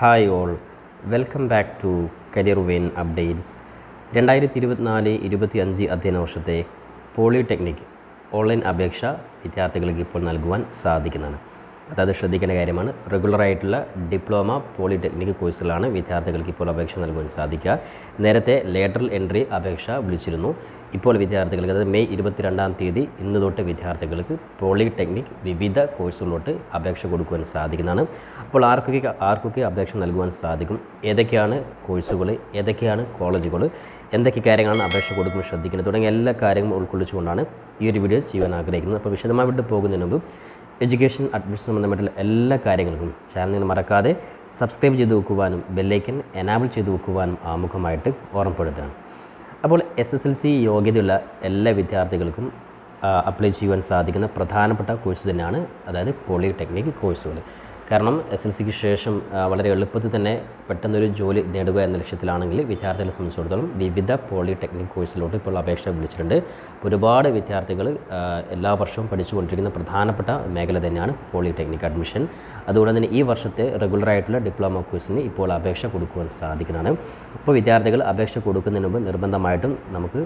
Hi all. Welcome back to career when updates. രണ്ടായിരത്തി ഇരുപത്തിനാല് ഇരുപത്തി അഞ്ച് അധ്യയന വർഷത്തെ പോളിടെക്നിക് ഓൺലൈൻ അപേക്ഷ വിദ്യാർത്ഥികൾക്ക് ഇപ്പോൾ നൽകുവാൻ സാധിക്കുന്നതാണ്. അതായത് ശ്രദ്ധിക്കേണ്ട കാര്യമാണ് റെഗുലറായിട്ടുള്ള ഡിപ്ലോമ പോളിടെക്നിക് കോഴ്സുകളാണ് വിദ്യാർത്ഥികൾക്ക് ഇപ്പോൾ അപേക്ഷ നൽകുവാൻ സാധിക്കുക. നേരത്തെ ലേറ്ററൽ എൻട്രി അപേക്ഷ വിളിച്ചിരുന്നു. ഇപ്പോൾ വിദ്യാർത്ഥികൾക്ക് അതായത് മെയ് ഇരുപത്തിരണ്ടാം തീയതി ഇന്ന് തൊട്ട് വിദ്യാർത്ഥികൾക്ക് പോളിടെക്നിക് വിവിധ കോഴ്സുകളിലോട്ട് അപേക്ഷ കൊടുക്കുവാൻ സാധിക്കുന്നതാണ്. അപ്പോൾ ആർക്കൊക്കെ ആർക്കൊക്കെ അപേക്ഷ നൽകുവാൻ സാധിക്കും? ഏതൊക്കെയാണ് കോഴ്സുകൾ? ഏതൊക്കെയാണ് കോളേജുകൾ? എന്തൊക്കെ കാര്യങ്ങളാണ് അപേക്ഷ കൊടുക്കുമ്പോൾ ശ്രദ്ധിക്കുന്നത് തുടങ്ങിയ എല്ലാ കാര്യങ്ങളും ഉൾക്കൊള്ളിച്ചുകൊണ്ടാണ് ഈ ഒരു വീഡിയോ ചെയ്യാൻ ആഗ്രഹിക്കുന്നത്. അപ്പോൾ വിശദമായിട്ട് പോകുന്നതിന് മുമ്പ് എഡ്യൂക്കേഷൻ അഡ്മിഷൻ സംബന്ധമായിട്ടുള്ള എല്ലാ കാര്യങ്ങൾക്കും ചാനലിൽ മറക്കാതെ സബ്സ്ക്രൈബ് ചെയ്ത് വെക്കുവാനും ബെല്ലൈക്കൻ എനാബിൾ ചെയ്ത് വെക്കുവാനും ആമുഖമായിട്ട് ഓർമ്മപ്പെടുത്തുകയാണ് അപ്പോൾ എസ് എസ് എൽ സി യോഗ്യതയുള്ള എല്ലാ വിദ്യാർത്ഥികൾക്കും അപ്ലൈ ചെയ്യുവാൻ സാധിക്കുന്ന പ്രധാനപ്പെട്ട കോഴ്സ് തന്നെയാണ് അതായത് പോളിടെക്നിക് കോഴ്സുകൾ കാരണം എസ് എൽ സിക്ക് ശേഷം വളരെ എളുപ്പത്തിൽ തന്നെ പെട്ടെന്നൊരു ജോലി നേടുക എന്ന ലക്ഷ്യത്തിലാണെങ്കിൽ വിദ്യാർത്ഥികളെ സംബന്ധിച്ചിടത്തോളം വിവിധ പോളിടെക്നിക് കോഴ്സിലോട്ട് ഇപ്പോൾ അപേക്ഷ വിളിച്ചിട്ടുണ്ട്. ഒരുപാട് വിദ്യാർത്ഥികൾ എല്ലാ വർഷവും പഠിച്ചുകൊണ്ടിരിക്കുന്ന പ്രധാനപ്പെട്ട മേഖല തന്നെയാണ് പോളിടെക്നിക് അഡ്മിഷൻ. അതുകൊണ്ട് തന്നെ ഈ വർഷത്തെ റെഗുലറായിട്ടുള്ള ഡിപ്ലോമ കോഴ്സിന് ഇപ്പോൾ അപേക്ഷ കൊടുക്കുവാൻ സാധിക്കുന്നതാണ്. ഇപ്പോൾ വിദ്യാർത്ഥികൾ അപേക്ഷ കൊടുക്കുന്നതിന് മുമ്പ് നിർബന്ധമായിട്ടും നമുക്ക്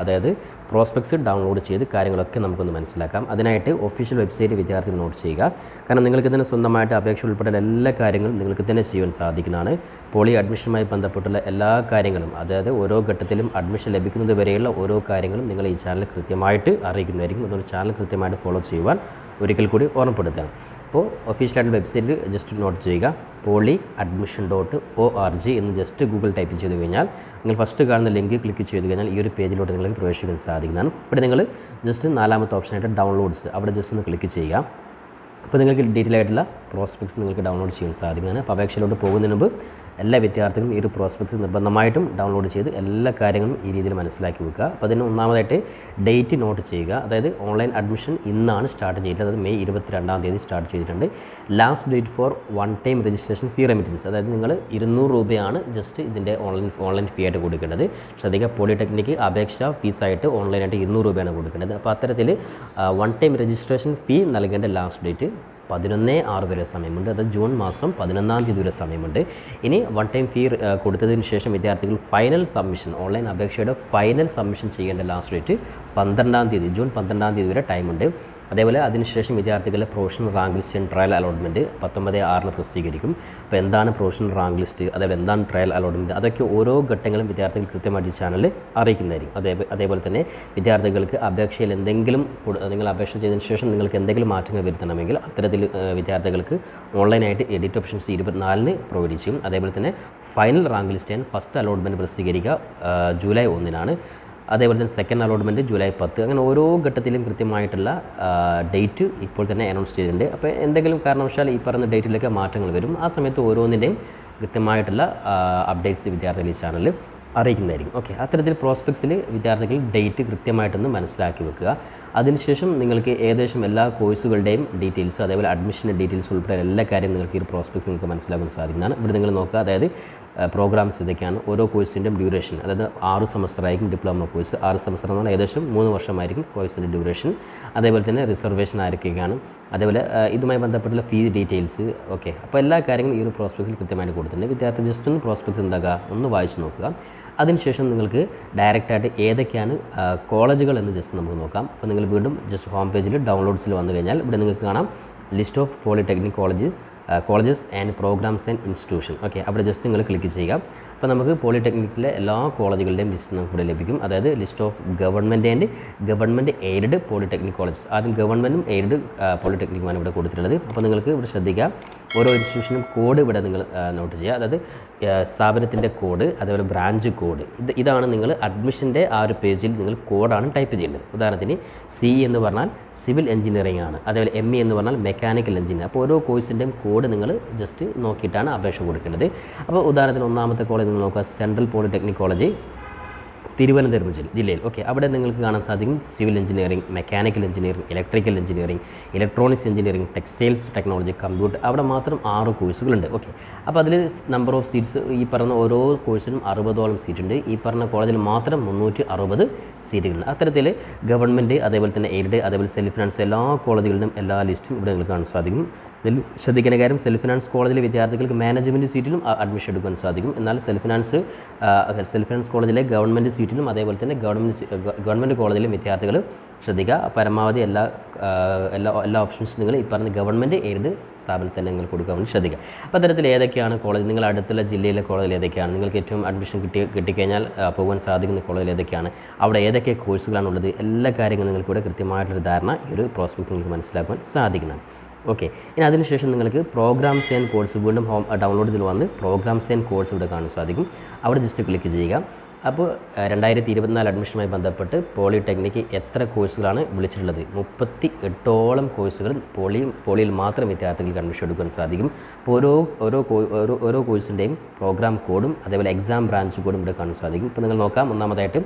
അതായത് പ്രോസ്പെക്ട്സ് ഡൗൺലോഡ് ചെയ്ത് കാര്യങ്ങളൊക്കെ നമുക്കൊന്ന് മനസ്സിലാക്കാം. അതിനായിട്ട് ഒഫീഷ്യൽ വെബ്സൈറ്റ് വിദ്യാർത്ഥികൾ നോട്ട് ചെയ്യുക. കാരണം നിങ്ങൾക്ക് ഇതിന് സ്വന്തമായിട്ട് അപേക്ഷ ഉൾപ്പെടെ എല്ലാ കാര്യങ്ങളും നിങ്ങൾക്ക് തന്നെ ചെയ്യുവാൻ സാധിക്കുന്നതാണ്. പോളി അഡ്മിഷനുമായി ബന്ധപ്പെട്ടുള്ള എല്ലാ കാര്യങ്ങളും അതായത് ഓരോ ഘട്ടത്തിലും അഡ്മിഷൻ ലഭിക്കുന്നത് വരെയുള്ള ഓരോ കാര്യങ്ങളും നിങ്ങൾ ഈ ചാനൽ കൃത്യമായിട്ട് അറിയിക്കുന്നതായിരിക്കും. അതുകൊണ്ട് ചാനൽ കൃത്യമായിട്ട് ഫോളോ ചെയ്യുവാൻ ഒരിക്കൽ കൂടി ഓർമ്മപ്പെടുത്തുകയാണ് അപ്പോൾ ഒഫീഷ്യലായിട്ട് വെബ്സൈറ്റിൽ ജസ്റ്റ് നോട്ട് ചെയ്യുക. Poly admission dot O R G എന്ന് ജസ്റ്റ് ഗൂഗിൾ ടൈപ്പ് ചെയ്ത് കഴിഞ്ഞാൽ നിങ്ങൾ ഫസ്റ്റ് കാണുന്ന ലിങ്ക് ക്ലിക്ക് ചെയ്ത് കഴിഞ്ഞാൽ ഈ ഒരു പേജിലോട്ട് നിങ്ങൾക്ക് പ്രവേശിക്കാൻ സാധിക്കുന്നതാണ്. ഇവിടെ നിങ്ങൾ ജസ്റ്റ് നാലാമത്തെ ഓപ്ഷനായിട്ട് ഡൗൺലോഡ്സ് അവിടെ ജസ്റ്റ് ഒന്ന് ക്ലിക്ക് ചെയ്യുക. അപ്പോൾ നിങ്ങൾക്ക് ഡീറ്റെയിൽ ആയിട്ടുള്ള പ്രോസ്പെക്ട്സ് നിങ്ങൾക്ക് ഡൗൺലോഡ് ചെയ്യാൻ സാധിക്കുന്നതാണ്. അപ്പോൾ അപേക്ഷയിലോട്ട് പോകുന്നതിന് മുമ്പ് എല്ലാ വിദ്യാർത്ഥികളും ഈ ഒരു പ്രോസ്പെക്ട്സ് നിർബന്ധമായിട്ടും ഡൗൺലോഡ് ചെയ്ത് എല്ലാ കാര്യങ്ങളും ഈ രീതിയിൽ മനസ്സിലാക്കി വെക്കുക. അപ്പോൾ അതിന് ഒന്നാമതായിട്ട് ഡേറ്റ് നോട്ട് ചെയ്യുക. അതായത് ഓൺലൈൻ അഡ്മിഷൻ ഇന്നാണ് സ്റ്റാർട്ട് ചെയ്തിട്ടുള്ളത്. അത് മെയ് ഇരുപത്തിരണ്ടാം തീയതി സ്റ്റാർട്ട് ചെയ്തിട്ടുണ്ട്. Last date for one time registration fee remittance അതായത് നിങ്ങൾ ഇരുന്നൂറ് രൂപയാണ് ജസ്റ്റ് ഇതിന്റെ ഓൺലൈൻ ഓൺലൈൻ ഫീ ആയിട്ട് കൊടുക്കേണ്ടത്. ശ്രദ്ധിക്കുക പോളിടെക്നിക്ക് അപേക്ഷ ഫീസായിട്ട് ഓൺലൈനായിട്ട് ഇരുന്നൂറ് രൂപയാണ് കൊടുക്കേണ്ടത്. അപ്പോൾ അത്തരത്തിൽ വൺ ടൈം രജിസ്ട്രേഷൻ ഫീ നൽകേണ്ട ലാസ്റ്റ് ഡേറ്റ് പതിനൊന്ന് ആറ് വരെ സമയമുണ്ട്. അത് ജൂൺ മാസം പതിനൊന്നാം തീയതി വരെ സമയമുണ്ട്. ഇനി വൺ ടൈം ഫീ കൊടുത്തതിന് ശേഷം വിദ്യാർത്ഥികൾ ഫൈനൽ സബ്മിഷൻ ഓൺലൈൻ അപേക്ഷയുടെ ഫൈനൽ സബ്മിഷൻ ചെയ്യേണ്ട ലാസ്റ്റ് ഡേറ്റ് പന്ത്രണ്ടാം തീയതി ജൂൺ പന്ത്രണ്ടാം തീയതി വരെ ടൈമുണ്ട് അതേപോലെ അതിനുശേഷം വിദ്യാർത്ഥികളുടെ professional rank list and trial allotment പത്തൊമ്പത് ആറിന് പ്രസിദ്ധീകരിക്കും. അപ്പോൾ എന്താണ് പ്രൊഫഷണൽ റാങ്ക് ലിസ്റ്റ് അതേപോലെ എന്താണ് ട്രയൽ അലോട്ട്മെന്റ് അതൊക്കെ ഓരോ ഘട്ടങ്ങളും വിദ്യാർത്ഥികൾ കൃത്യമായിട്ട് ചാനലിൽ അറിയിക്കുന്നതായിരിക്കും. അതേ അതേപോലെ തന്നെ വിദ്യാർത്ഥികൾക്ക് അപേക്ഷയിൽ എന്തെങ്കിലും നിങ്ങൾ അപേക്ഷ ചെയ്തതിന് ശേഷം നിങ്ങൾക്ക് എന്തെങ്കിലും മാറ്റങ്ങൾ വരുത്തണമെങ്കിൽ അത്തരത്തിൽ വിദ്യാർത്ഥികൾക്ക് ഓൺലൈനായിട്ട് എഡിറ്റ് ഓപ്ഷൻസ് ഇരുപത്തിനാലിന് പ്രൊവൈഡ് ചെയ്യും അതേപോലെ തന്നെ final rank list and first allotment പ്രസിദ്ധീകരിക്കുക July ഒന്നിനാണ്. അതേപോലെ തന്നെ സെക്കൻഡ് അലോട്ട്മെന്റ് ജൂലൈ പത്ത്. അങ്ങനെ ഓരോ ഘട്ടത്തിലും കൃത്യമായിട്ടുള്ള ഡേറ്റ് ഇപ്പോൾ തന്നെ അനൗൺസ് ചെയ്തിട്ടുണ്ട്. അപ്പോൾ എന്തെങ്കിലും കാരണവശാൽ ഈ പറഞ്ഞ ഡേറ്റിലൊക്കെ മാറ്റങ്ങൾ വരും ആ സമയത്ത് ഓരോന്നിന്റെയും കൃത്യമായിട്ടുള്ള അപ്ഡേറ്റ്സ് വിദ്യാർത്ഥികൾ ഈ ചാനലിൽ അറിയിക്കുന്നതായിരിക്കും. ഓക്കെ അത്തരത്തിൽ പ്രോസ്പെക്ട്സിൽ വിദ്യാർത്ഥികൾ ഡേറ്റ് കൃത്യമായിട്ടൊന്ന് മനസ്സിലാക്കി വെക്കുക. അതിനുശേഷം നിങ്ങൾക്ക് ഏകദേശം എല്ലാ കോഴ്സുകളുടെയും ഡീറ്റെയിൽസ് അതേപോലെ അഡ്മിഷന്റെ ഡീറ്റെയിൽസ് ഉൾപ്പെടെ എല്ലാ കാര്യം നിങ്ങൾക്ക് ഈ പ്രോസ്പെക്ട്സ് നിങ്ങൾക്ക് മനസ്സിലാക്കാൻ സാധിക്കുന്നതാണ്. ഇവിടെ നിങ്ങൾ നോക്കുക അതായത് പ്രോഗ്രാംസ് ഇതൊക്കെയാണ്. ഓരോ കോഴ്സിന്റെയും ഡ്യൂറേഷൻ അതായത് ആറ് സെമസ്റ്ററായിരിക്കും ഡിപ്ലോമ കോഴ്സ് ആറ് സെമസ്റ്റർ എന്ന് പറഞ്ഞാൽ ഏകദേശം മൂന്ന് വർഷമായിരിക്കും കോഴ്സിന്റെ ഡ്യൂറേഷൻ അതേപോലെ തന്നെ റിസർവേഷൻ ആരൊക്കെയാണ്. അതേപോലെ ഇതുമായി ബന്ധപ്പെട്ടുള്ള ഫീസ് ഡീറ്റെയിൽസ് ഓക്കെ അപ്പോൾ എല്ലാ കാര്യങ്ങളും ഈ ഒരു പ്രോസ്പെക്ട്സിൽ കൃത്യമായിട്ട് കൊടുത്തിട്ടുണ്ട്. വിദ്യാർത്ഥി ജസ്റ്റ് ഒന്ന് പ്രോസ്പെക്ട്സ് എന്താക്കുക ഒന്ന് വായിച്ച് നോക്കുക. അതിനുശേഷം നിങ്ങൾക്ക് ഡയറക്റ്റായിട്ട് ഏതൊക്കെയാണ് കോളേജുകൾ എന്ന് ജസ്റ്റ് നമുക്ക് നോക്കാം. അപ്പോൾ നിങ്ങൾ വീണ്ടും ജസ്റ്റ് ഹോം പേജിൽ ഡൗൺലോഡ്സിൽ വന്നു കഴിഞ്ഞാൽ ഇവിടെ നിങ്ങൾക്ക് കാണാം list of polytechnic college colleges and programs and institution okay അവിടെ ജസ്റ്റ് നിങ്ങൾ ക്ലിക്ക് ചെയ്യുക. അപ്പോൾ നമുക്ക് പോളിടെക്നിക്കിലെ എല്ലാ കോളേജുകളുടെയും ലിസ്റ്റ് നമുക്ക് ഇവിടെ ലഭിക്കും. അതായത് list of government and government aided polytechnic colleges ആദ്യം ഗവൺമെന്റും എയ്ഡഡ് പോളിടെക്നിക്കുമാണ് ഇവിടെ കൊടുത്തിട്ടുള്ളത്. അപ്പോൾ നിങ്ങൾക്ക് ഇവിടെ ശ്രദ്ധിക്കുക ഓരോ ഇൻസ്റ്റിറ്റ്യൂഷനും കോഡ് ഇവിടെ നിങ്ങൾ നോട്ട് ചെയ്യുക. അതായത് സ്ഥാപനത്തിന്റെ കോഡ് അതേപോലെ ബ്രാഞ്ച് കോഡ് ഇത് ഇതാണ് നിങ്ങൾ അഡ്മിഷന്റെ ആ ഒരു പേജിൽ നിങ്ങൾ കോഡാണ് ടൈപ്പ് ചെയ്യേണ്ടത്. ഉദാഹരണത്തിന് സി എന്ന് പറഞ്ഞാൽ സിവിൽ എഞ്ചിനീയറിംഗ് ആണ്. അതേപോലെ എം ഇ എന്ന് പറഞ്ഞാൽ മെക്കാനിക്കൽ എഞ്ചിനീയർ അപ്പോൾ ഓരോ കോഴ്സിന്റെയും കോഡ് നിങ്ങൾ ജസ്റ്റ് നോക്കിയിട്ടാണ് അപേക്ഷ കൊടുക്കേണ്ടത്. അപ്പോൾ ഉദാഹരണത്തിന് ഒന്നാമത്തെ കോളേജ് നിങ്ങൾ നോക്കുക സെൻട്രൽ പോളിടെക്നിക് കോളേജ് തിരുവനന്തപുരം ജില്ല ജില്ലയിൽ. ഓക്കെ അവിടെ നിങ്ങൾക്ക് കാണാൻ സാധിക്കും civil engineering mechanical engineering electrical engineering electronics engineering textiles technology computer അവിടെ മാത്രം ആറ് കോഴ്സുകളുണ്ട് ഓക്കെ അപ്പോൾ അതിൽ നമ്പർ ഓഫ് സീറ്റ്സ് ഈ പറഞ്ഞ ഓരോ കോഴ്സിനും അറുപതോളം സീറ്റ് ഉണ്ട്. ഈ പറഞ്ഞ കോളേജിൽ മാത്രം മുന്നൂറ്റി അറുപത് സീറ്റുകളുണ്ട് അത്തരത്തിൽ ഗവൺമെന്റ് അതേപോലെ തന്നെ എയ്ഡ് അതേപോലെ സെൽഫ് ഫിനാൻസ് എല്ലാ കോളേജുകളിലും എല്ലാ ലിസ്റ്റും ഇവിടെ നിങ്ങൾക്ക് കാണാൻ സാധിക്കും. ഇതിൽ ശ്രദ്ധിക്കേണ്ട കാര്യം സെൽഫ് ഫിനാൻസ് കോളേജിലെ വിദ്യാർത്ഥികൾക്ക് മാനേജ്മെന്റ് സീറ്റിലും അഡ്മിഷൻ എടുക്കാൻ സാധിക്കും. എന്നാൽ സെൽഫ് ഫിനാൻസ് സെൽഫ് ഫിനാൻസ് കോളേജിലെ ഗവൺമെന്റ് സീറ്റിലും അതേപോലെ തന്നെ ഗവൺമെന്റ് ഗവൺമെന്റ് കോളേജിലെ വിദ്യാർത്ഥികൾ ശ്രദ്ധിക്കുക. പരമാവധി എല്ലാ എല്ലാ എല്ലാ ഓപ്ഷൻസും നിങ്ങൾ ഈ പറഞ്ഞ ഗവൺമെന്റ് എയ്ഡ് സ്ഥാപനത്തിൽ തന്നെ നിങ്ങൾ കൊടുക്കാൻ വേണ്ടി ശ്രദ്ധിക്കുക. അപ്പോൾ അത്തരത്തിൽ ഏതൊക്കെയാണ് കോളേജ് നിങ്ങൾ അടുത്തുള്ള ജില്ലയിലെ കോളേജിൽ ഏതൊക്കെയാണ്? നിങ്ങൾക്ക് ഏറ്റവും അഡ്മിഷൻ കിട്ടി കിട്ടിക്കഴിഞ്ഞാൽ പോകാൻ സാധിക്കുന്ന കോളേജിൽ ഏതൊക്കെയാണ്? അവിടെ ഏതൊക്കെ കോഴ്സുകളാണ് ഉള്ളത്? എല്ലാ കാര്യങ്ങളും നിങ്ങൾക്ക് കൃത്യമായിട്ടുള്ള ധാരണ ഈ ഒരു പ്രോസ്പെക്ട് നിങ്ങൾക്ക് മനസ്സിലാക്കാൻ സാധിക്കുന്നതാണ് ഓക്കെ ഇനി അതിനുശേഷം നിങ്ങൾക്ക് പ്രോഗ്രാംസ് ആൻഡ് കോഴ്സ് വീണ്ടും ഹോം ഡൗൺലോഡ് ചെയ്ത് വന്ന് പ്രോഗ്രാംസ് ആൻഡ് കോഴ്സ് ഇവിടെ കാണാൻ സാധിക്കും. അവിടെ ജസ്റ്റ് ക്ലിക്ക് ചെയ്യുക. അപ്പോൾ രണ്ടായിരത്തി ഇരുപത്തിനാല് അഡ്മിഷനുമായി ബന്ധപ്പെട്ട് പോളിടെക്നിക്ക് എത്ര കോഴ്സുകളാണ് വിളിച്ചിട്ടുള്ളത്? മുപ്പത്തി എട്ടോളം കോഴ്സുകൾ പോളി പോളിയിൽ മാത്രം വിദ്യാർത്ഥികൾക്ക് അഡ്മിഷൻ എടുക്കാൻ സാധിക്കും. അപ്പോൾ ഓരോ ഓരോ ഓരോ ഓരോ കോഴ്സിന്റെയും പ്രോഗ്രാം കോഡും അതേപോലെ എക്സാം ബ്രാഞ്ച് കോഡും ഇവിടെ കാണാൻ സാധിക്കും. ഇപ്പോൾ നിങ്ങൾ നോക്കാം ഒന്നാമതായിട്ട്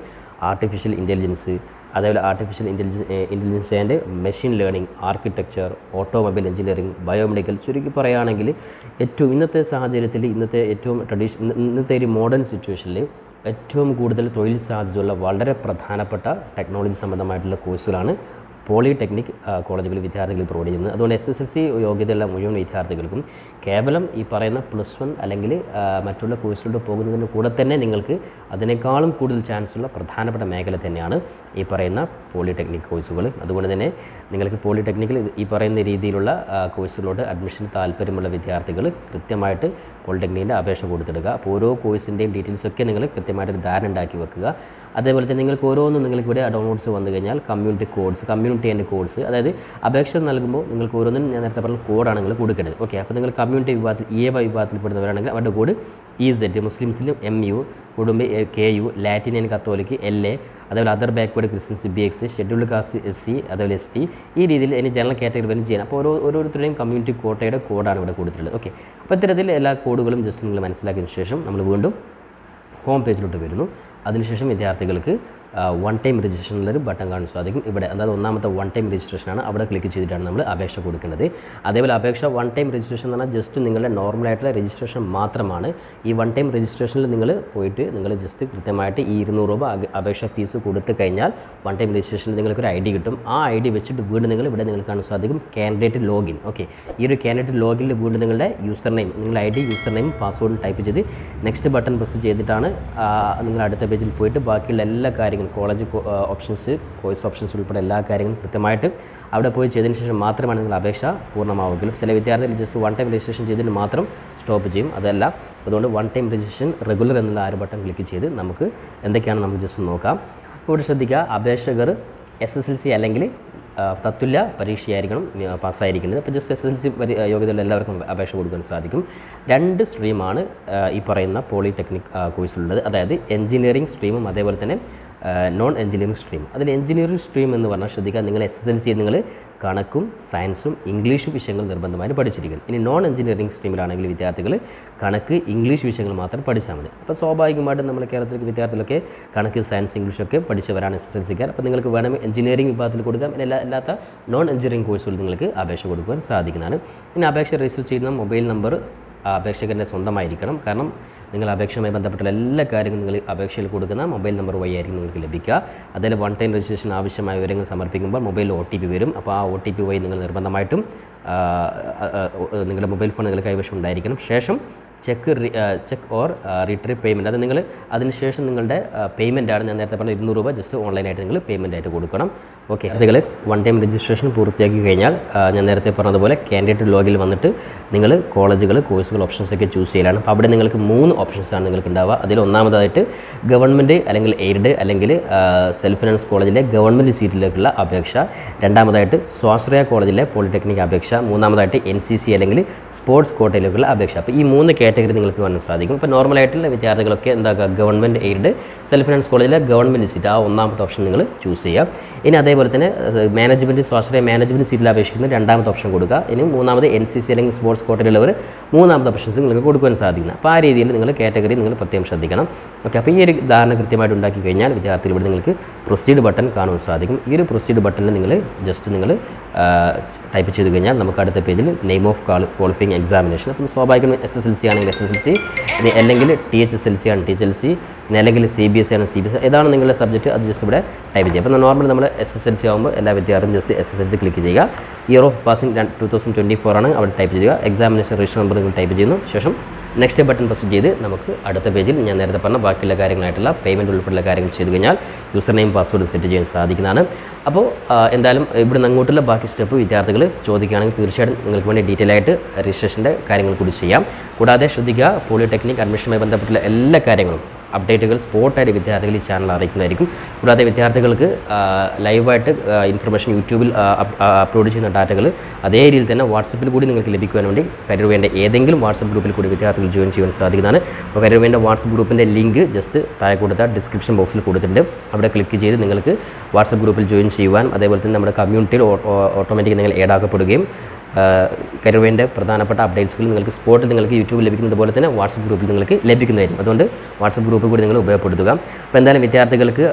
ആർട്ടിഫിഷ്യൽ ഇന്റലിജൻസ് അതേപോലെ artificial intelligence intelligence and machine learning architecture automobile engineering biomedical ചുരുക്കി പറയുകയാണെങ്കിൽ ഏറ്റവും ഇന്നത്തെ സാഹചര്യത്തിൽ ഇന്നത്തെ ഏറ്റവും ട്രഡീഷൻ ഇന്നത്തെ ഒരു മോഡേൺ സിറ്റുവേഷനിൽ ഏറ്റവും കൂടുതൽ തൊഴിൽ സാധ്യതയുള്ള വളരെ പ്രധാനപ്പെട്ട ടെക്നോളജി സംബന്ധമായിട്ടുള്ള കോഴ്സുകളാണ് പോളിടെക്നിക് കോളേജുകളിൽ വിദ്യാർത്ഥികൾ പ്രൊവൈഡ് ചെയ്യുന്നത്. അതുകൊണ്ട് എസ് എസ് എൽ സി യോഗ്യതയുള്ള മുഴുവൻ വിദ്യാർത്ഥികൾക്കും കേവലം ഈ പറയുന്ന പ്ലസ് വൺ അല്ലെങ്കിൽ മറ്റുള്ള കോഴ്സിലോട്ട് പോകുന്നതിന് കൂടെ തന്നെ നിങ്ങൾക്ക് അതിനേക്കാളും കൂടുതൽ ചാൻസ് ഉള്ള പ്രധാനപ്പെട്ട മേഖല തന്നെയാണ് ഈ പറയുന്ന പോളിടെക്നിക് കോഴ്സുകൾ അതുകൊണ്ട് തന്നെ നിങ്ങൾക്ക് പോളിടെക്നിക്കിൽ ഈ പറയുന്ന രീതിയിലുള്ള കോഴ്സുകളോട് അഡ്മിഷൻ താല്പര്യമുള്ള വിദ്യാർത്ഥികൾ കൃത്യമായിട്ട് പോളിടെക്നിക്കിന്റെ അപേക്ഷ കൊടുത്തിടുക. അപ്പോൾ ഓരോ കോഴ്സിന്റെയും ഡീറ്റെയിൽസ് ഒക്കെ നിങ്ങൾ കൃത്യമായിട്ടൊരു ധാരണ ഉണ്ടാക്കി വെക്കുക. അതേപോലെ തന്നെ നിങ്ങൾക്ക് ഓരോന്നും നിങ്ങൾക്ക് ഇവിടെ ഡൗൺലോഡ്സ് വന്നു കഴിഞ്ഞാൽ community codes community and codes അതായത് അപേക്ഷ നൽകുമ്പോൾ നിങ്ങൾക്ക് ഓരോന്നും ഞാൻ നേരത്തെ പറഞ്ഞ കോഡാണ് നിങ്ങൾ കൊടുക്കേണ്ടത്. ഓക്കെ അപ്പോൾ നിങ്ങൾ കമ്മ്യൂണിറ്റി വിഭാഗത്തിൽ ഇ എ വിഭാഗത്തിൽ വിഭാഗത്തിൽപ്പെടുന്നവരാണെങ്കിൽ അവരുടെ കോഡ് ഇ സെറ്റ് മുസ്ലിംസിലും എം യു കുടുംബ K U Latin Catholic L A അതേപോലെ other backward Christians B X scheduled caste S C അതേപോലെ എസ് ടി ഈ രീതിയിൽ ഇനി ജനറൽ കാറ്റഗറി വരും ചെയ്യണം അപ്പോൾ ഓരോ ഓരോരുത്തരുടെയും കമ്മ്യൂണിറ്റി കോട്ടയുടെ കോഡാണ് ഇവിടെ കൊടുത്തിട്ടുള്ളത്. ഓക്കെ അപ്പോൾ ഇത്തരത്തിൽ എല്ലാ കോഡുകളും ജസ്റ്റ് നിങ്ങൾ മനസ്സിലാക്കിയതിന് ശേഷം നമ്മൾ വീണ്ടും ഹോം പേജിലോട്ട് വരുന്നു. അതിനുശേഷം വിദ്യാർത്ഥികൾക്ക് വൺ ടൈം രജിസ്ട്രേഷൻ ഒരു ബട്ടൺ കാണാൻ സാധിക്കും ഇവിടെ അതായത് ഒന്നാമത്തെ വൺ ടൈം രജിസ്ട്രേഷനാണ് അവിടെ ക്ലിക്ക് ചെയ്തിട്ടാണ് നമ്മൾ അപേക്ഷ കൊടുക്കേണ്ടത് അതേപോലെ അപേക്ഷ വൺ ടൈം രജിസ്ട്രേഷൻ എന്ന് പറഞ്ഞാൽ ജസ്റ്റ് നിങ്ങളുടെ നോർമലായിട്ടുള്ള രജിസ്ട്രേഷൻ മാത്രമാണ്. ഈ വൺ ടൈം രജിസ്ട്രേഷനിൽ നിങ്ങൾ പോയിട്ട് നിങ്ങൾ ജസ്റ്റ് കൃത്യമായിട്ട് ഈ ഇരുന്നൂറ് രൂപ അപേക്ഷ ഫീസ് കൊടുത്തു കഴിഞ്ഞാൽ വൺ ടൈം രജിസ്ട്രേഷനിൽ നിങ്ങൾക്ക് ഒരു ഐ ഡി കിട്ടും. ആ ഐ ഡി വെച്ചിട്ട് വീണ്ടും നിങ്ങൾ ഇവിടെ നിങ്ങൾക്ക് കാണാൻ സാധിക്കും കാൻഡിഡേറ്റ് ലോഗിൻ ഓക്കെ ഈ ഒരു കാൻഡിഡേറ്റ് ലോഗിനിൽ വീണ്ടും നിങ്ങളുടെ യൂസർ നെയിം നിങ്ങളുടെ ഐ ഡി യൂസർ നെയിം പാസ്വേഡും ടൈപ്പ് ചെയ്ത് നെക്സ്റ്റ് ബട്ടൺ പ്രസ് ചെയ്തിട്ടാണ് നിങ്ങൾ അടുത്ത പേജിൽ പോയിട്ട് ബാക്കിയുള്ള എല്ലാ കാര്യങ്ങളും കോളേജ് ഓപ്ഷൻസ് കോഴ്സ് ഓപ്ഷൻസ് ഉൾപ്പെടെ എല്ലാ കാര്യങ്ങളും കൃത്യമായിട്ട് അവിടെ പോയി ചെയ്തതിന് ശേഷം മാത്രമാണ് നിങ്ങളുടെ അപേക്ഷ പൂർണമാവുകയുള്ളൂ. ചില വിദ്യാർത്ഥികൾ ജസ്റ്റ് വൺ ടൈം രജിസ്ട്രേഷൻ ചെയ്തിട്ട് മാത്രം സ്റ്റോപ്പ് ചെയ്യും. അതല്ല അതുകൊണ്ട് വൺ ടൈം രജിസ്ട്രേഷൻ റെഗുലർ എന്നുള്ള ആ ഒരു ബട്ടൺ ക്ലിക്ക് ചെയ്ത് നമുക്ക് എന്തൊക്കെയാണ് നമുക്ക് ജസ്റ്റ് നോക്കാം. ഇവിടെ ശ്രദ്ധിക്കുക അപേക്ഷകർ എസ് എസ് എൽ സി അല്ലെങ്കിൽ തത്തുല്യ പരീക്ഷയായിരിക്കണം പാസ്സായിരിക്കുന്നത്. അപ്പോൾ ജസ്റ്റ് എസ് എൽ സി യോഗ്യതയുള്ള എല്ലാവർക്കും അപേക്ഷ കൊടുക്കാൻ സാധിക്കും. രണ്ട് സ്ട്രീമാണ് ഈ പറയുന്ന പോളിടെക്നിക് കോഴ്സിലുള്ളത് അതായത് എഞ്ചിനീയറിംഗ് സ്ട്രീമും അതേപോലെ തന്നെ നോൺ എഞ്ചിനീയറിംഗ് സ്ട്രീം അതിൽ എഞ്ചിനീയറിംഗ് സ്ട്രീം എന്ന് പറഞ്ഞാൽ ശ്രദ്ധിക്കുക നിങ്ങൾ എസ് എസ് എൽ സി നിങ്ങൾ കണക്കും സയൻസും ഇംഗ്ലീഷും വിഷയങ്ങൾ നിർബന്ധമായിട്ട് പഠിച്ചിരിക്കും ഇനി നോൺ എഞ്ചിനീയറിംഗ് സ്ട്രീമിലാണെങ്കിൽ വിദ്യാർത്ഥികൾ കണക്ക് ഇംഗ്ലീഷ് വിഷയങ്ങൾ മാത്രം പഠിച്ചാൽ മതി. അപ്പോൾ സ്വാഭാവികമായിട്ടും നമ്മൾ കേരളത്തിലെ വിദ്യാർത്ഥികളൊക്കെ കണക്ക് സയൻസ് ഇംഗ്ലീഷൊക്കെ പഠിച്ചവരാണ് എസ് എസ് എൽ സിക്കാർ അപ്പോൾ നിങ്ങൾക്ക് വേണമെങ്കിൽ എഞ്ചിനീയറിംഗ് വിഭാഗത്തിൽ കൊടുക്കാം. എല്ലാ അല്ലാത്ത നോൺ എഞ്ചിനീയറിംഗ് കോഴ്സുകൾ നിങ്ങൾക്ക് അപേക്ഷ കൊടുക്കുവാൻ സാധിക്കുന്നതാണ്. ഇനി അപേക്ഷ രജിസ്റ്റർ ചെയ്യുന്ന മൊബൈൽ നമ്പർ അപേക്ഷകന്റെ സ്വന്തമായിരിക്കണം. കാരണം നിങ്ങൾ അപേക്ഷയുമായി ബന്ധപ്പെട്ട എല്ലാ കാര്യങ്ങളും നിങ്ങൾ അപേക്ഷയിൽ കൊടുക്കുന്ന മൊബൈൽ നമ്പർ വഴി ആയിരിക്കും നിങ്ങൾക്ക് ലഭിക്കുക. അതിൽ വൺ ടൈം രജിസ്ട്രേഷൻ ആവശ്യമായ വിവരങ്ങൾ സമർപ്പിക്കുമ്പോൾ മൊബൈലിൽ ഒ ടി പി വരും. അപ്പോൾ ആ ഒ ടി പി വഴി നിങ്ങൾ നിർബന്ധമായിട്ടും നിങ്ങളുടെ മൊബൈൽ ഫോൺ നിങ്ങൾ കൈവശം ഉണ്ടായിരിക്കണം. ശേഷം check check or retrieve payment അത് നിങ്ങൾ അതിനുശേഷം നിങ്ങളുടെ പേയ്മെന്റ് ആണ്. ഞാൻ നേരത്തെ പറഞ്ഞ ഇരുന്നൂറ് രൂപ ജസ്റ്റ് ഓൺലൈനായിട്ട് നിങ്ങൾ പേയ്മെന്റ് ആയിട്ട് കൊടുക്കണം. ഓക്കെ അതുകൾ വൺ ടൈം രജിസ്ട്രേഷൻ പൂർത്തിയാക്കി കഴിഞ്ഞാൽ ഞാൻ നേരത്തെ പറഞ്ഞതുപോലെ കാൻഡിഡേറ്റ് ലോഗിൽ വന്നിട്ട് നിങ്ങൾ കോളേജുകൾ കോഴ്സുകൾ ഓപ്ഷൻസ് ഒക്കെ ചൂസ് ചെയ്യലാണ്. അപ്പോൾ അവിടെ നിങ്ങൾക്ക് മൂന്ന് ഓപ്ഷൻസാണ് നിങ്ങൾക്ക് ഉണ്ടാവുക. അതിൽ ഒന്നാമതായിട്ട് ഗവൺമെന്റ് അല്ലെങ്കിൽ എയ്ഡ് അല്ലെങ്കിൽ സെൽഫ് ഫിനാൻസ് കോളേജിലെ ഗവൺമെന്റ് സീറ്റിലേക്കുള്ള അപേക്ഷ. രണ്ടാമതായിട്ട് സ്വാശ്രയ കോളേജിലെ പോളിടെക്നിക് അപേക്ഷ. മൂന്നാമതായിട്ട് എൻ അല്ലെങ്കിൽ സ്പോർട്സ് കോട്ടയിലേക്കുള്ള അപേക്ഷ. അപ്പോൾ ഈ മൂന്ന് കാറ്റഗറി നിങ്ങൾക്ക് കാണാൻ സാധിക്കും. ഇപ്പോൾ നോർമലായിട്ടുള്ള വിദ്യാർത്ഥികളൊക്കെ എന്താക്കുക ഗവൺമെന്റ് എയ്ഡ് സെൽഫ് ഫിനാൻസ് കോളേജിലെ ഗവൺമെന്റ് സീറ്റ് ആ ഒന്നാമത്തെ ഓപ്ഷൻ നിങ്ങൾ ചൂസ് ചെയ്യുക ഇനി അതേപോലെ തന്നെ മാനേജ്മെന്റ് സ്വാശ്രയ മാനേജ്മെന്റ് സീറ്റിൽ അപേക്ഷിക്കുന്ന രണ്ടാമത്തെ ഓപ്ഷൻ കൊടുക്കുക. ഇനി മൂന്നാമത് എൻ സി സി അല്ലെങ്കിൽ സ്പോർട്സ് കോട്ടയിലുള്ളവർ മൂന്നാമത്തെ ഓപ്ഷൻസ് നിങ്ങൾക്ക് കൊടുക്കുവാൻ സാധിക്കുന്നത് അപ്പോൾ ആ രീതിയിൽ നിങ്ങൾ കാറ്റഗറി നിങ്ങൾ പ്രത്യേകം ശ്രദ്ധിക്കണം. ഓക്കെ അപ്പോൾ ഈ ഒരു ധാരണ കൃത്യമായിട്ട് ഉണ്ടാക്കി കഴിഞ്ഞാൽ വിദ്യാർത്ഥികൾ ഇവിടെ നിങ്ങൾക്ക് പ്രൊസീഡ് ബട്ടൺ കാണുവാൻ സാധിക്കും. ഈ ഒരു പ്രൊസീഡ് ബട്ടണിൽ നിങ്ങൾ ജസ്റ്റ് നിങ്ങൾ ടൈപ്പ് ചെയ്ത് കഴിഞ്ഞാൽ നമുക്ക് അടുത്ത പേജിൽ നെയിം ഓഫ് ക്വാളിഫയിങ് എക്സാമിനേഷൻ അപ്പം സ്വാഭാവികം എസ് എസ് എൽ സി ആണെങ്കിൽ എസ് എസ് എൽ സി അല്ലെങ്കിൽ T H S L C ആണ് ടി എച്ച് എൽ സി അല്ലെങ്കിൽ സി ബി എസ് ആണ്. സി ബി എസ് ഏതാണ് നിങ്ങളുടെ സബ്ജക്റ്റ് അത് ജസ്റ്റ് ഇവിടെ ടൈപ്പ് ചെയ്യുക. അപ്പോൾ നോർമൽ നമ്മൾ എസ് എസ് എൽ സി ആകുമ്പോൾ എല്ലാ വിദ്യാർത്ഥിയും just S S L C click ചെയ്യുക. Year of passing two thousand twenty four ആണ്. അവിടെ ടൈപ്പ് ചെയ്യുക. എക്സാമിനേഷൻ രജിസ്റ്റർ നമ്പർ നിങ്ങൾ ടൈപ്പ് ചെയ്യുന്നു. ശേഷം നെക്സ്റ്റ് ബട്ടൺ പ്രസ് ചെയ്ത് നമുക്ക് അടുത്ത പേജിൽ ഞാൻ നേരത്തെ പറഞ്ഞ ബാക്കിയുള്ള കാര്യങ്ങളായിട്ടുള്ള പേയ്മെന്റ് ഉൾപ്പെടെയുള്ള കാര്യങ്ങൾ ചെയ്തു കഴിഞ്ഞാൽ യൂസർ നെയിം പാസ്വേഡ് സെറ്റ് ചെയ്യാൻ സാധിക്കുന്നതാണ്. അപ്പോൾ എന്തായാലും ഇവിടെ അങ്ങോട്ടുള്ള ബാക്കി സ്റ്റെപ്പ് വിദ്യാർത്ഥികൾ ചോദിക്കുകയാണെങ്കിൽ തീർച്ചയായിട്ടും നിങ്ങൾക്ക് വേണ്ടി ഡീറ്റെയിൽ ആയിട്ട് രജിസ്ട്രേഷന്റെ കാര്യങ്ങൾ കൂടി ചെയ്യാം. കൂടാതെ ശ്രദ്ധിക്കുക പോളിടെക്നിക് അഡ്മിഷനുമായി ബന്ധപ്പെട്ടുള്ള എല്ലാ കാര്യങ്ങളും അപ്ഡേറ്റുകൾ സ്പോട്ടായിട്ട് വിദ്യാർത്ഥികൾ ഈ ചാനൽ അറിയിക്കുന്നതായിരിക്കും. കൂടാതെ വിദ്യാർത്ഥികൾക്ക് ലൈവായിട്ട് ഇൻഫർമേഷൻ യൂട്യൂബിൽ അപ്ലോഡ് ചെയ്യുന്ന ഡാറ്റകൾ അതേ രീതിയിൽ തന്നെ വാട്സപ്പിൽ കൂടി നിങ്ങൾക്ക് ലഭിക്കുവാൻ വേണ്ടി കരുവേന്റെ ഏതെങ്കിലും വാട്സപ്പ് ഗ്രൂപ്പിൽ കൂടി വിദ്യാർത്ഥികൾ ജോയിൻ ചെയ്യാൻ സാധിക്കുന്നതാണ്. അപ്പോൾ കരുവേന്റെ വാട്സപ്പ് ഗ്രൂപ്പിന്റെ ലിങ്ക് ജസ്റ്റ് താഴെ കൊടുത്ത ഡിസ്ക്രിപ്ഷൻ ബോക്സിൽ കൊടുത്തിട്ടുണ്ട്. അവിടെ ക്ലിക്ക് ചെയ്ത് നിങ്ങൾക്ക് വാട്സപ്പ് ഗ്രൂപ്പിൽ ജോയിൻ ചെയ്യുവാൻ അതേപോലെ തന്നെ നമ്മുടെ കമ്മ്യൂണിറ്റിയിൽ ഓട്ടോമാറ്റിക് നിങ്ങൾ add ആക്കപ്പെടുകയും കരുവേന്റെ പ്രധാനപ്പെട്ട അപ്ഡേറ്റ്സുകൾ നിങ്ങൾക്ക് സ്പോട്ടിൽ നിങ്ങൾക്ക് യൂട്യൂബിൽ ലഭിക്കുന്നത് പോലെ തന്നെ വാട്സപ്പ് ഗ്രൂപ്പിൽ നിങ്ങൾക്ക് ലഭിക്കുന്നതായിരിക്കും. അതുകൊണ്ട് വാട്സപ്പ് ഗ്രൂപ്പ് കൂടി നിങ്ങൾ ഉപയോഗപ്പെടുത്തുക. അപ്പോൾ എന്തായാലും വിദ്യാർത്ഥികൾക്ക്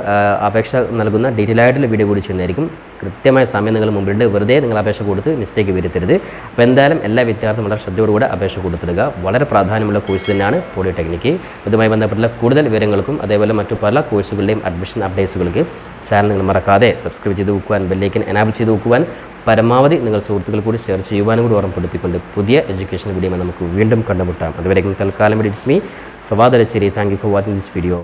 അപേക്ഷ നൽകുന്ന ഡീറ്റെയിൽ ആയിട്ടുള്ള വീഡിയോ കൂടി ചെയ്യുന്നതായിരിക്കും. കൃത്യമായ സമയം നിങ്ങൾ മുമ്പിലുണ്ട്. വെറുതെ നിങ്ങൾ അപേക്ഷ കൊടുത്ത് മിസ്റ്റേക്ക് വരുത്തരുത്. അപ്പോൾ എന്തായാലും എല്ലാ വിദ്യാർത്ഥികളും വളരെ ശ്രദ്ധയോടുകൂടെ അപേക്ഷ കൊടുത്തിടുക. വളരെ പ്രാധാന്യമുള്ള കോഴ്സ് തന്നെയാണ് പോളിടെക്നിക്ക് ഇതുമായി ബന്ധപ്പെട്ടുള്ള കൂടുതൽ വിവരങ്ങൾക്കും അതേപോലെ മറ്റു പല കോഴ്സുകളുടെയും അഡ്മിഷൻ അപ്ഡേറ്റ്സുകൾക്ക് ചാനൽ നിങ്ങൾ മറക്കാതെ സബ്സ്ക്രൈബ് ചെയ്ത് വെക്കുവാൻ ബെല്ലേക്കൻ എനാബിൾ ചെയ്ത് വെക്കുവാൻ പരമാവധി നിങ്ങൾ സുഹൃത്തുക്കൾ കൂടി ഷെയർ ചെയ്യുവാനും കൂടി ഓർമ്മപ്പെടുത്തിക്കൊണ്ട് പുതിയ എഡ്യൂക്കേഷൻ വീഡിയോ നമുക്ക് വീണ്ടും കണ്ടുമുട്ടാം. അതുവരെ തൽക്കാലം it's me സ്വാദരച്ചേരി thank you for watching this video